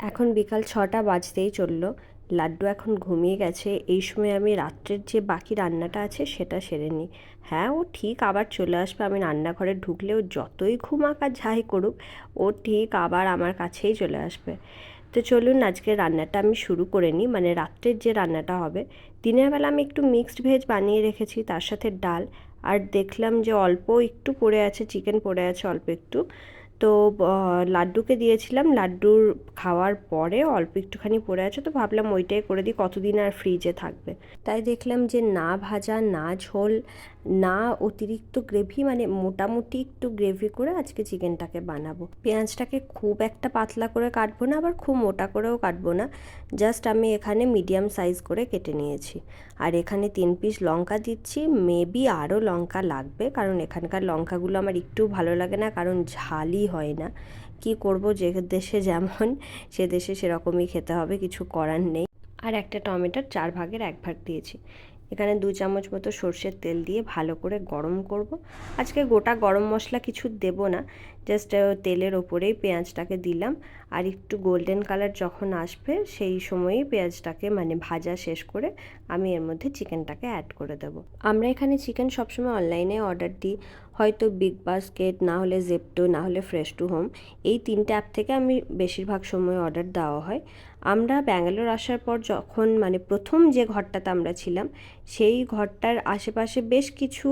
এখন বিকাল ছটা বাজতেই চলল। লাড্ডু এখন ঘুমিয়ে গেছে। এই সময় আমি রাত্রের যে বাকি রান্নাটা আছে সেটা সেরে নিই। হ্যাঁ ও ঠিক আবার চলে আসবে। আমি রান্নাঘরে ঢুকলে ও যতই ঘুমাক আর যাই করুক, ও ঠিক আবার আমার কাছেই চলে আসবে। তো চলুন আজকে রান্নাটা আমি শুরু করে নিই। মানে রাত্রের যে রান্নাটা হবে। দিনের বেলা আমি একটু মিক্সড ভেজ বানিয়ে রেখেছি, তার সাথে ডাল। আর দেখলাম যে অল্প একটু পড়ে আছে চিকেন পড়ে আছে অল্প একটু। তো লাড্ডুকে দিয়েছিলাম। লাড্ডুর খাওয়ার পরে অল্প একটুখানি পড়ে আছে, তো ভাবলাম ওইটাই করে দিই, কতদিন আর ফ্রিজে থাকবে। তাই দেখলাম যে না ভাজা, না ঝোল, না অতিরিক্ত গ্রেভি মানে মোটামুটি একটু গ্রেভি করে আজকে চিকেনটাকে বানাবো। পেঁয়াজটাকে খুব একটা পাতলা করে কাটবো না, আবার খুব মোটা করেও কাটবো না। জাস্ট আমি এখানে মিডিয়াম সাইজ করে কেটে নিয়েছি। আর এখানে তিন পিস লঙ্কা দিচ্ছি মেবি আরও লঙ্কা লাগবে, কারণ এখানকার লঙ্কাগুলো আমার একটু ভালো লাগে না, কারণ ঝালই হয় না। কি করব? যে দেশে যেমন, সে দেশে সেরকমই খেতে হবে, কিছু করার নেই। আর একটা টমেটোর চার ভাগের এক ভাগ দিয়েছি। এখানে দু চামচ মতো সর্ষের তেল দিয়ে ভালো করে গরম করব। আজকে গোটা গরম মশলা কিছু দেব না জাস্ট তেলের ওপরেই পেঁয়াজটাকে দিলাম। আর একটু গোল্ডেন কালার যখন আসবে, সেই সময়ই পেঁয়াজটাকে মানে ভাজা শেষ করে আমি এর মধ্যে চিকেনটাকে অ্যাড করে দেব। আমরা এখানে চিকেন সবসময় অনলাইনে অর্ডার দিই। হয়তো বিগ বাস্কেট না হলে জেপটো না হলে ফ্রেশ টু হোম এই তিনটে অ্যাপ থেকে আমি বেশিরভাগ সময় অর্ডার দেওয়া হয়। আমরা ব্যাঙ্গালোর আসার পর যখন মানে প্রথম যে ঘরটাতে আমরা ছিলাম, সেই ঘরটার আশেপাশে বেশ কিছু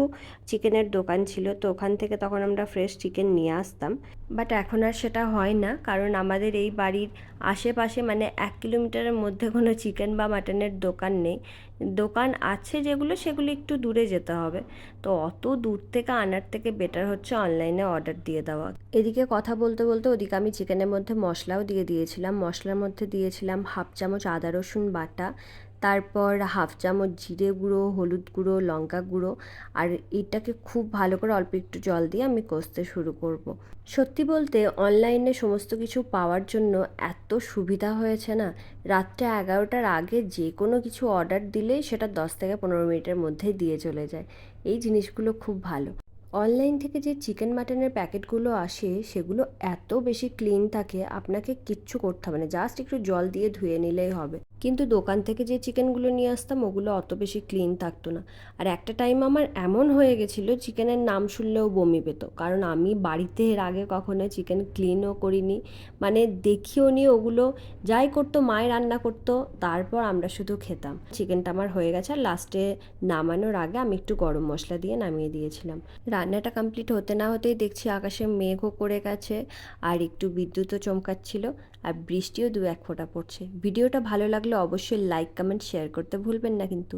চিকেনের দোকান ছিল, তো ওখান থেকে তখন আমরা ফ্রেশ চিকেন নিয়ে আসতাম। বাট এখন আর সেটা হয় না, কারণ আমাদের এই বাড়ির আশেপাশে মানে এক কিলোমিটারের মধ্যে কোনো চিকেন বা মাটনের দোকান নেই। দোকান আছে যেগুলো, সেগুলো একটু দূরে যেতে হবে। তো অত দূর থেকে আনার থেকে বেটার হচ্ছে অনলাইনে অর্ডার দিয়ে দেওয়া। এদিকে কথা বলতে বলতে ওদিকে আমি চিকেনের মধ্যে মশলাও দিয়ে দিয়েছিলাম। মশলার মধ্যে দিয়েছিলাম হাফ চামচ আদা রসুন বাটা তারপর হাফ চামচ জিরে গুঁড়ো, হলুদ গুঁড়ো, লঙ্কা গুঁড়ো আর এটাকে খুব ভালো করে অল্প একটু জল দিয়ে আমি কষতে শুরু করব। সত্যি বলতে অনলাইনে সমস্ত কিছু পাওয়ার জন্য এত সুবিধা হয়েছে না। রাত্রে এগারোটার আগে যে কোনো কিছু অর্ডার দিলেই সেটা দশ থেকে পনেরো মিনিটের মধ্যেই দিয়ে চলে যায়। এই জিনিসগুলো খুব ভালো। অনলাইন থেকে যে চিকেন মাটনের প্যাকেটগুলো আসে সেগুলো এত বেশি ক্লিন থাকে, আপনাকে কিচ্ছু করতে হবে না। জাস্ট একটু জল দিয়ে ধুয়ে নিলেই হবে। কিন্তু দোকান থেকে যে চিকেনগুলো নিয়ে আসতাম, ওগুলো অত বেশি ক্লিন থাকতো না। আর একটা টাইম আমার এমন হয়ে গেছিল, চিকেনের নাম শুনলেও বমি পেত। কারণ আমি বাড়িতে এর আগে কখনো চিকেন ক্লিনও করিনি। মানে দেখিও নি, ওগুলো যাই করতো মায়ের রান্না করতো, তারপর আমরা শুধু খেতাম। চিকেনটা আমার হয়ে গেছে, আর লাস্টে নামানোর আগে আমি একটু গরম মশলা দিয়ে নামিয়ে দিয়েছিলাম। রান্নাটা কমপ্লিট হতে না হতেই দেখছি আকাশে মেঘও করে গেছে, আর একটু বিদ্যুৎও চমকাচ্ছিল। আর বৃষ্টিও দু এক ফোঁটা পড়ছে। ভিডিওটা ভালো লাগলে অবশ্যই লাইক কমেন্ট শেয়ার করতে ভুলবেন না কিন্তু।